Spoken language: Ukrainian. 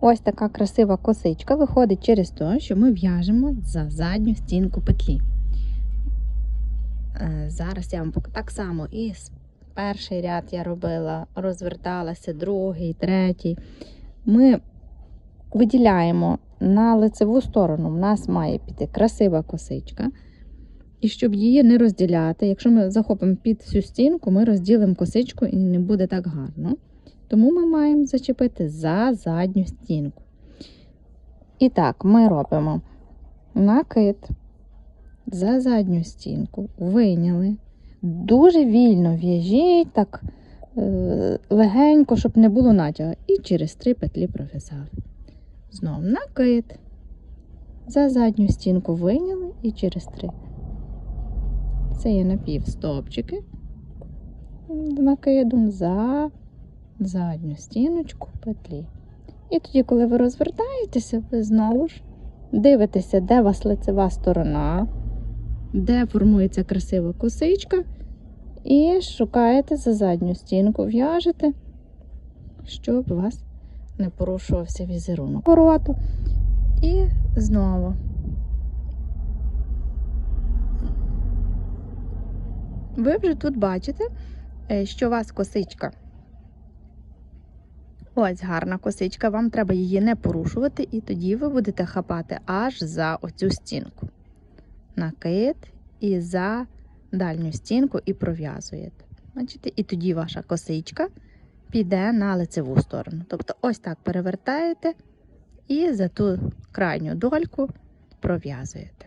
Ось така красива косичка виходить через те, що ми в'яжемо за задню стінку петлі. Е, Зараз я вам покажу. Так само і перший ряд я робила, розверталася, другий, третій. Ми виділяємо на лицеву сторону. У нас має піти красива косичка. І щоб її не розділяти, якщо ми захопимо під всю стінку, ми розділимо косичку і не буде так гарно. Тому ми маємо зачепити за задню стінку. І так, ми робимо накид за задню стінку, вийняли. Дуже вільно в'яжіть, так е, легенько, щоб не було натягу. І через три петлі пров'язали. Знову накид. За задню стінку вийняли і через три. Це є напівстопчики. Накидом за задню стіночку петлі. І тоді, коли ви розвертаєтеся, ви знову ж дивитеся, де у вас лицева сторона, де формується красива косичка, і шукаєте за задню стінку, в'яжете, щоб у вас не порушувався візерунок вороту. І знову. Ви вже тут бачите, е, що у вас косичка. Ось гарна косичка, вам треба її не порушувати, і тоді ви будете хапати аж за оцю стінку. Накид і за дальню стінку і пров'язуєте. Бачите? І тоді ваша косичка піде на лицеву сторону. Тобто, ось так перевертаєте і за ту крайню дольку пров'язуєте.